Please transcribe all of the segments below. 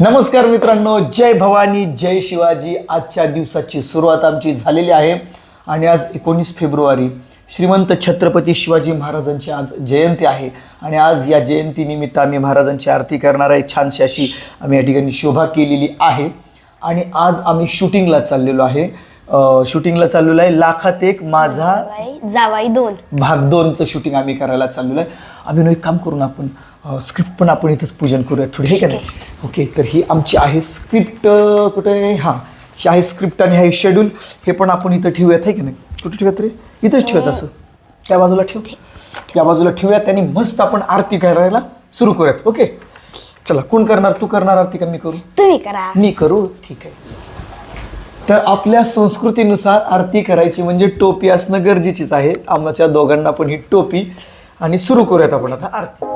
नमस्कार मित्रांनो जय भवानी जय शिवाजी. आजच्या दिवसाची सुरुवात आमची झालेली आहे. आणि आज एकोणीस फेब्रुवारी श्रीमंत छत्रपती शिवाजी महाराजांची आज जयंती आहे. आणि आज या जयंतीनिमित्त आम्ही महाराजांची आरती करणार आहे. छानशी अशी आम्ही या ठिकाणी शोभा केलेली आहे. आणि आज आम्ही शूटिंगला चाललेलो आहे. अं, शूटिंगला चाललेलो आहे. लाखात एक माझा जावाई जावाई दोन. भाग दोनचं शूटिंग आम्ही करायला चाललेलो आहे. ना एक काम करून आपण स्क्रिप्ट पण आपण इथंच पूजन करूया थोडी हे का नाही ओके तर ही आमची आहे स्क्रिप्ट कुठे आहे? हां ही आहे स्क्रिप्ट आणि आहे शेड्यूल हे पण आपण इथं ठेवूयात आहे की नाही? कुठे ठेवूयात रे? इथंच ठेवूयात असं. त्या बाजूला ठेव. या बाजूला ठेवूयात आणि मस्त आपण आरती करायला सुरू करूयात. ओके चला कोण करणार? तू करणार आरती का मी करू? तुम्ही करा. मी करू? ठीक आहे. तर आपल्या संस्कृतीनुसार आरती करायची म्हणजे टोपी असणं गरजेचीच आहे. आमच्या दोघांना पण ही टोपी. आणि सुरू करूयात आपण आता आरती.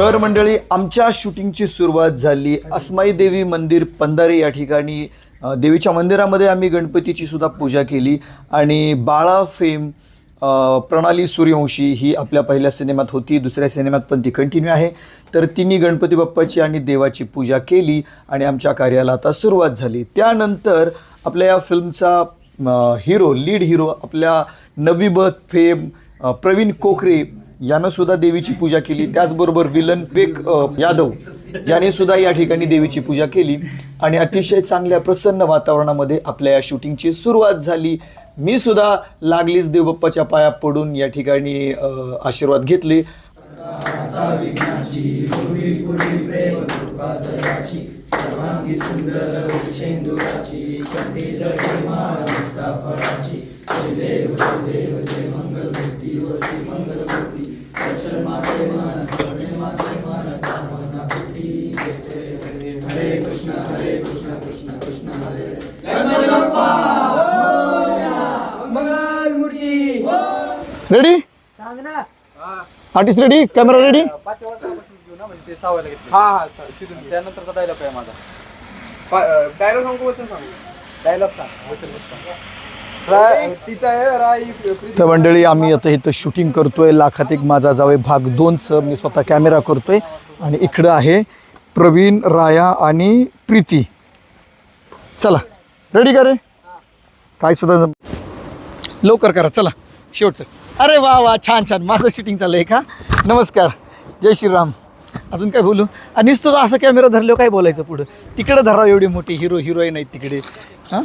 तर मंडळी आमच्या शूटिंगची सुरुवात झाली. अस्माई देवी मंदिर पंधारे या ठिकाणी देवीच्या मंदिरामध्ये आम्ही गणपतीची सुद्धा पूजा केली. आणि बाळा फेम प्रणाली सूर्यवंशी ही आपल्या पहिल्या सिनेमात होती दुसऱ्या सिनेमात पण ती कंटिन्यू आहे. तर तिन्ही गणपती बाप्पाची आणि देवाची पूजा केली आणि आमच्या कार्याला आता सुरुवात झाली. त्यानंतर आपल्या या फिल्मचा हिरो लीड हिरो आपल्या नवीबत फेम प्रवीण कोकरे यानं सुद्धा देवीची पूजा केली. त्याचबरोबर विलन पेक यादव याने सुद्धा या ठिकाणी देवीची पूजा केली. आणि अतिशय चांगल्या प्रसन्न वातावरणामध्ये आपल्या या शूटिंगची सुरुवात झाली. मी सुद्धा लागलीच देवबाप्पाच्या पाया पडून या ठिकाणी आशीर्वाद घेतले. सुंदर आर्टिस्ट रेडी कॅमेरा रेडी पाच वाजतापासून घेऊ ना म्हणजे ते सहावायला घेतले. हा हा सर. तिथून त्यानंतरचा डायलॉग आहे माझा. डायलॉग सांगू वचन सांगू? डायलॉग सांग. वचन सांग. तिचा आहे राई प्रीती. तर मंडळी आम्ही आता इथं शूटिंग करतोय. लाखात एक माझा जावे भाग दोनचं मी स्वतः कॅमेरा करतोय. आणि इकडं आहे प्रवीण राया आणि प्रीती. चला. रेडी का रे? काय सुद्धा लवकर करा. चला. शेवटचं. अरे वा वा छान छान. माझं शूटिंग आहे का? नमस्कार. जय श्रीराम. अजून काय बोलू? आणि नुसतं असं कॅमेरा धरल्यावर काय बोलायचं पुढं? तिकडं धरावं एवढी मोठी हिरो हिरोईन आहेत तिकडे. हां?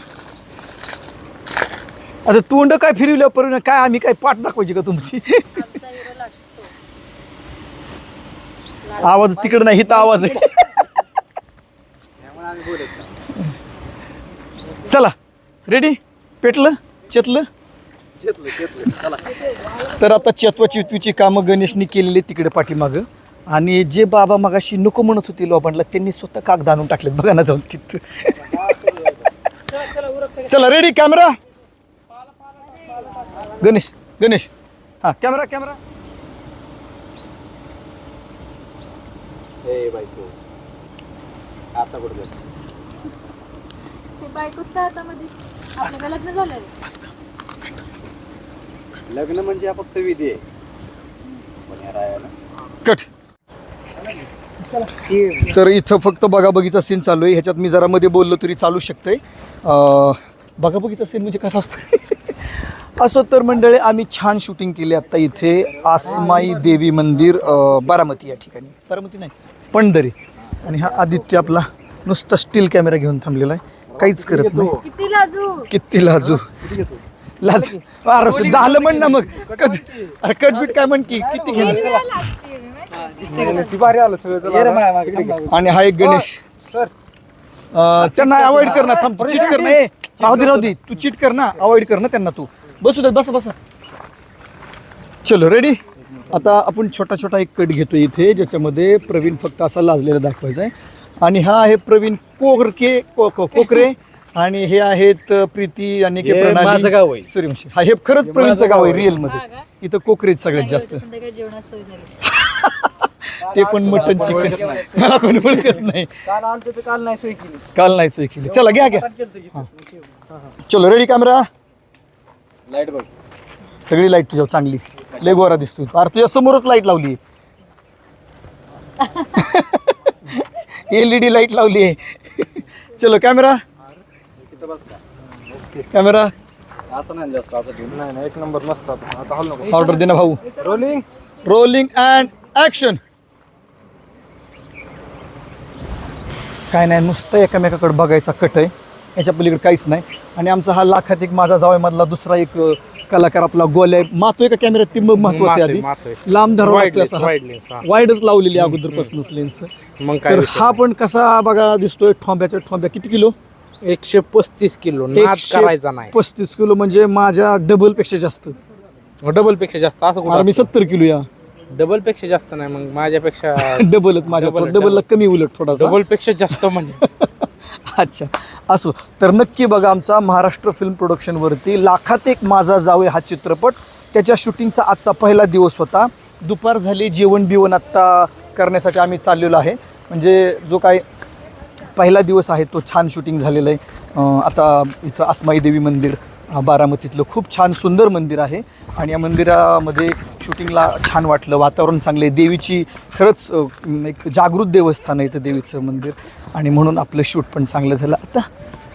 आता तोंड काय फिरवलं परिणाम काय आम्ही काय पाठ दाखवायची का तुमची? आवाज तिकडं नाही हिता आवाज आहे. चला. रेडी पेटलं? चेतलं? तर आता चेतवा चितवीची कामं गणेशनी केलेली तिकडे पाठीमागं. आणि जे बाबा मगाशी नको म्हणत होते लोबांना त्यांनी स्वतः कागद आणून टाकलेत बघा ना जाऊन तिथं. चला रेडी कॅमेरा गणेश गणेश. हा कॅमेरा कॅमेरा हे बायको. आता कुठं काय लग्न झालं लग्न म्हणजे हा फक्त विधी आहे. पण या रायाला. कट. तर इथं फक्त बघाबगीचा सीन चालू आहे. ह्याच्यात मी जरा मध्ये बोललो तरी चालू शकतंय. बघाबगीचा सीन म्हणजे कसा असतो? असं तर मंडळी आम्ही छान शूटिंग केली आता इथे. आसमाई देवी मंदिर अं, बारामती या ठिकाणी. बारामती नाही पंढरी. आणि हा आदित्य आपला नुसता स्टील कॅमेरा घेऊन थांबलेला आहे. काहीच करत नाही. किती लाजू किती लाजू लाज. अरे झालं म्हण ना मग. कटबीट काय म्हण की? किती घेणार ती आलं सगळं आणि हा एक गणेश. सर. त्यांना अवॉइड कर ना. थांब चीट कर ना राहू दे राहू दे. तू चीट कर ना. अवॉइड कर ना त्यांना तू. बसू दे बस बस. चलो रेडी आता आपण छोटा छोटा एक कट घेतो इथे ज्याच्यामध्ये प्रवीण फक्त असा लाजलेला दाखवायचा आहे. आणि हा आहे प्रवीण कोकरके को को- कोकरे. आणि हे आहेत प्रीती आणि के हे प्रणाली माझं गाव आहे. सूर्यवंशी हा हे खरंच प्रवीणचं गाव आहे. रिअलमध्ये? इथं कोकरेज सगळ्यात जास्त एवढं संध्याकाळी जेवणात सोय झाली. ते पण मटन चिकन. मला कोणी ओळखत नाही. काल आलतो ते काल नाही सोय केली. काल नाही सोय केली. चला घ्या घ्या. चलो रेडी कॅमेरा लाइट बघ. सगळी लाइट तुझ्या चांगली. लय गोरा दिसतोय. अरे तुझ्या समोरच लाइट लावली. एलईडी लाइट लावली. आहे चलो कॅमेरा तिथं बस का? कॅमेरा? असं नाही जास्त असं घेऊन. नाही नाही एक नंबर मस्त आता. आता हल नको. ऑर्डर दे ना भाऊ. रोलिंग रोलिंग अँड ऍक्शन काय नाही नुसतं एकामेकाकडे बघायचा कट आहे. याच्या पलीकडे काहीच नाही. आणि आमचा हा लाखात एक माझा जावय मधला दुसरा एक कलाकार आपला गोल्या मातोय का कॅमेऱ्यात ती मग महत्वाची आधी. लांब धरावा हात. वाईडच लावलेली अगोदरपासूनच लेन्स मग काय तर हा पण कसा बघा दिसतोय ठोंब्याच्या ठोंब्या. किती किलो? एकशे पस्तीस किलो नाद एकशे करायचा नाही. पस्तीस किलो म्हणजे माझ्या डबलपेक्षा जास्त. डबलपेक्षा जास्त असं अरे मी कुठं सत्तर किलो या. डबलपेक्षा जास्त नाही मग माझ्यापेक्षा डबलच माझ्या Double, डबलला कमी उलट थोडासा. डबलपेक्षा जास्त म्हणजे अच्छा. असो तर नक्की बघा आमचा महाराष्ट्र फिल्म प्रोडक्शनवरती लाखात एक माझा जावे हा चित्रपट. त्याच्या शूटिंगचा आजचा पहिला दिवस होता. दुपार झाली जेवण बिवण आत्ता करण्यासाठी आम्ही चाललेलो आहे. म्हणजे जो काय पहिला दिवस आहे तो छान शूटिंग झालेलं आहे. आता इथं आसमाई देवी मंदिर बारामतीतलं खूप छान सुंदर मंदिर आहे. आणि या मंदिरामध्ये शूटिंगला छान वाटलं वातावरण चांगलं आहे. देवीची खरंच एक जागृत देवस्थान आहे इथं देवीचं मंदिर. आणि म्हणून आपलं शूट पण चांगलं झालं. आता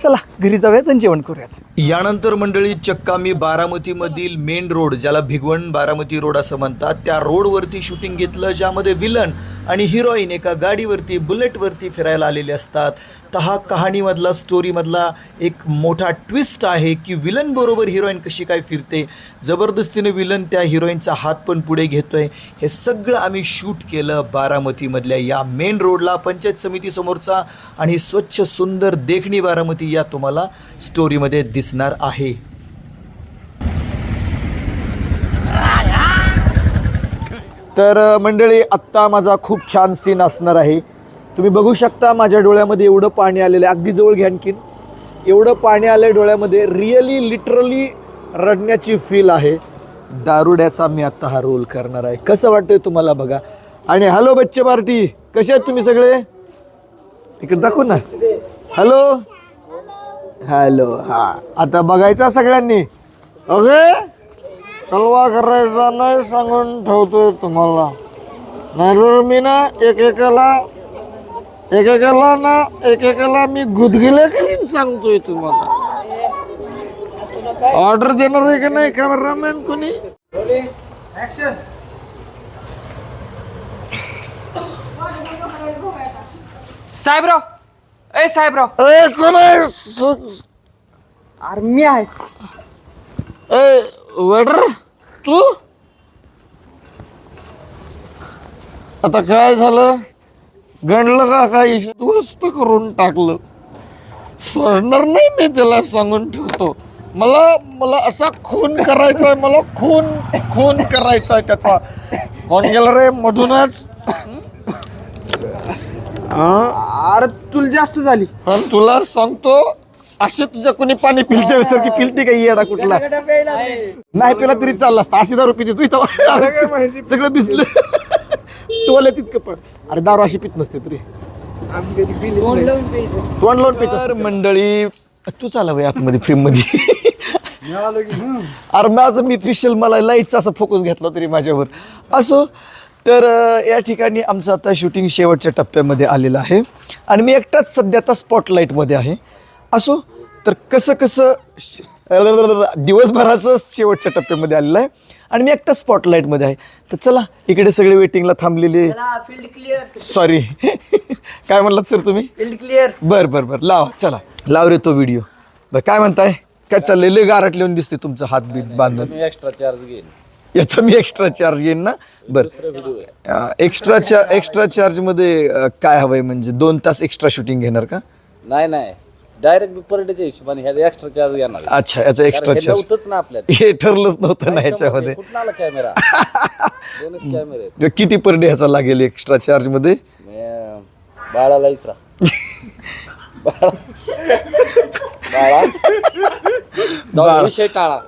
चला घरी जाऊयात आणि जेवण करूयात. यानंतर मंडळी चक्का मी बारामतीमधील मेन रोड ज्याला भिगवण बारामती रोड असं म्हणतात त्या रोडवरती शूटिंग घेतलं ज्यामध्ये विलन आणि हिरोईन एका गाडीवरती बुलेटवरती फिरायला आलेले असतात. तर हा कहाणीमधला स्टोरीमधला एक मोठा ट्विस्ट आहे की विलन बरोबर हिरोईन कशी काय फिरते. जबरदस्तीने विलन त्या हिरोईनचा हात पण पुढे घेतोय. हे सगळं आम्ही शूट केलं बारामतीमधल्या या मेन रोडला पंचायत समितीसमोरचा आणि स्वच्छ सुंदर देखणी बारामती या तुम्हाला स्टोरीमध्ये दिसणार आहे. तर मंडळी आत्ता माझा खूप छान सीन असणार आहे. तुम्ही बघू शकता माझ्या डोळ्यामध्ये एवढं पाणी आलेलं आहे. अगदी जवळ घ्या आणखीन. एवढं पाणी आलं आहे डोळ्यामध्ये. रिअली लिटरली रडण्याची फील आहे. दारुड्याचा मी आत्ता हा रोल करणार आहे. कसं वाटतंय तुम्हाला बघा. आणि हॅलो बच्चे पार्टी. कसे आहेत तुम्ही सगळे? इकडे दाखवू ना. हॅलो हॅलो हा. आता बघायचा सगळ्यांनी? ओके? कलवा करायचा नाही सांगून ठेवतोय तुम्हाला. नाहीतर मी ना एकेकाला एकेकाला ना एकेकाला मी गुदगिले करीन सांगतोय तुम्हाला. ऑर्डर देणार आहे की नाही कॅमेरामॅन कोणी? साहेबराव ए साहेबराव ए कोण आहे? स- अरे मी आहे. ए वेटर तू? आता काय झालं? गणलं का काही उद्ध्वस्त करून टाकलं. सोडणार नाही मी त्याला सांगून ठेवतो. मला मला असा खून करायचा आहे मला खून खून करायचा आहे त्याचा. कोण गेला रे? मधूनच? हा? अरे तुला जास्त झाली. पण तुला सांगतो असे तुझ्या कोणी पाणी पिलते सर की पिलते काही येडा कुठला? नाही पिला तरी चालला असता. अशी दारू पिते तू इथं. अरे, सगळं भिजलं. टोले तितकं पण. अरे दारू अशी पित नसते तरी. तोंड लावून पित मंडळी तू चाला बाई आतमध्ये फ्रेममध्ये. अरे माझं मी स्पेशल मला लाईटचा असा फोकस घेतला तरी माझ्यावर. असो तर या ठिकाणी आमचं आता शूटिंग शेवटच्या टप्प्यामध्ये आलेलं आहे. आणि मी एकटाच सध्या आता स्पॉटलाईटमध्ये आहे. असो तर कसं कसं दिवसभराचं शेवटच्या टप्प्यामध्ये आलेलं आहे. आणि मी एकटाच स्पॉटलाईटमध्ये आहे. तर चला इकडे सगळे वेटिंगला थांबलेले. फील्ड क्लिअर सॉरी काय म्हणलात सर तुम्ही? फील्ड क्लिअर बर बर बर. लावा चला. लाव रे तो व्हिडिओ बर काय म्हणताय? काय चाललंय? लय गारट लिहून दिसते तुमचं हात बीत बांधून. मी एक्स्ट्रा चार्ज घेईन. याचा मी एक्स्ट्रा चार्ज घेईन ना? बर. एक्स्ट्रा चार्ज एक्स्ट्रा चार्जमध्ये अं, काय हवंय म्हणजे दोन तास एक्स्ट्रा शूटिंग घेणार का? नाही नाही. डायरेक्ट मी पर डेच्या हिशोबाने ह्याचा एक्स्ट्रा चार्ज घेणार अच्छा याचा एक्स्ट्रा चार्ज नव्हतंच ना आपल्यात. हे ठरलंच नव्हतं ना याच्यामध्ये. कुठं आला कॅमेरा दोनच कॅमेरे आहेत. किती पर डे ह्याचा लागेल एक्स्ट्रा चार्जमध्ये? मी, बाळाला इतरा बाळा. विषय टाळा.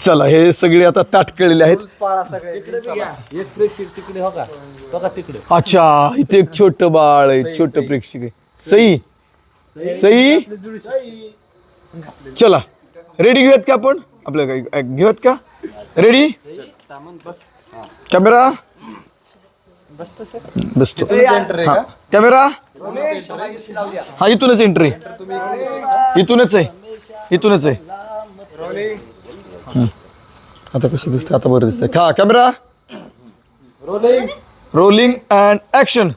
चला हे सगळे आता ताटकळलेले आहेत. पाळा सगळे. एक प्रेक्षक तिकडे हो का? तो का तिकडे? अच्छा इथे एक छोट बाळ आहे छोट प्रेक्षक आहे. सई? सई? चला. रेडी घेऊयात का आपण? आपलं काय घेऊयात का? रेडी कॅमेरा बसतो. हा. कॅमेरा हा इथूनच एंट्री इथूनच आहे. इथूनच आहे. आता कसं दिसतं? आता बरं दिसतंय. हा camera rolling rolling and action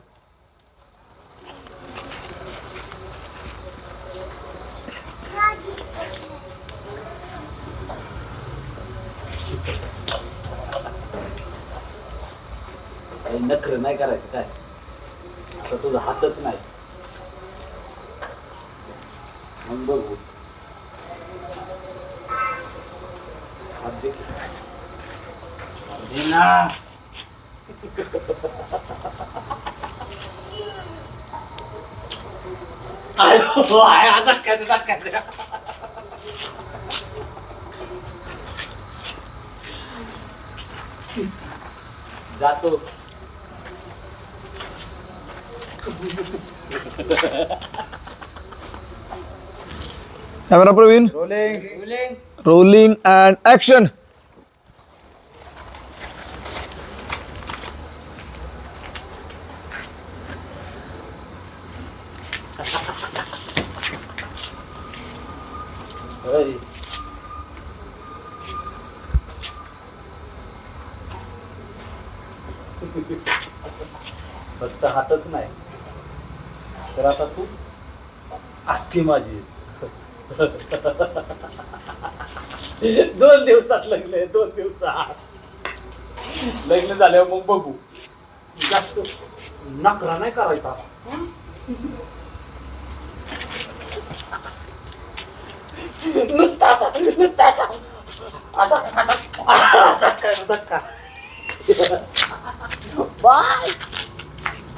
नखर नाही करायचं काय? आता तुझा हातच नाही. मग बघू. ना जातो camera Praveen rolling rolling and action हातच नाही. तर आता तू आखी माझी. दोन दिवसात लग्न आहे दोन दिवसात. लग्न झाल्यावर मग बघू. जास्त नकरा नाही करायचा. नुसता असा नुसता असा. असा असा धक्का धक्का बाय.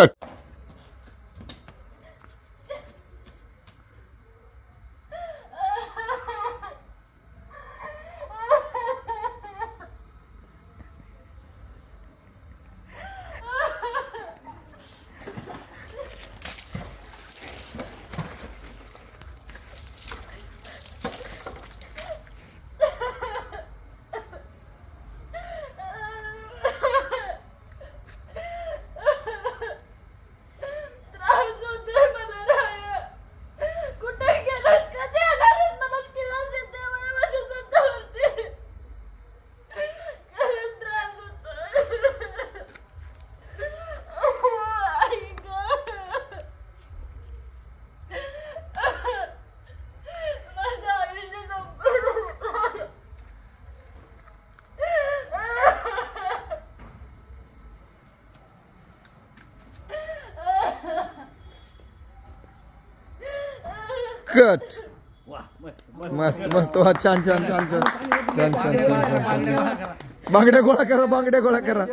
cut. कट. मस्त. मस्त. वा छान छान छान छान. छान छान छान छान छान. बांगड्या गोळा करा बांगड्या गोळा करा.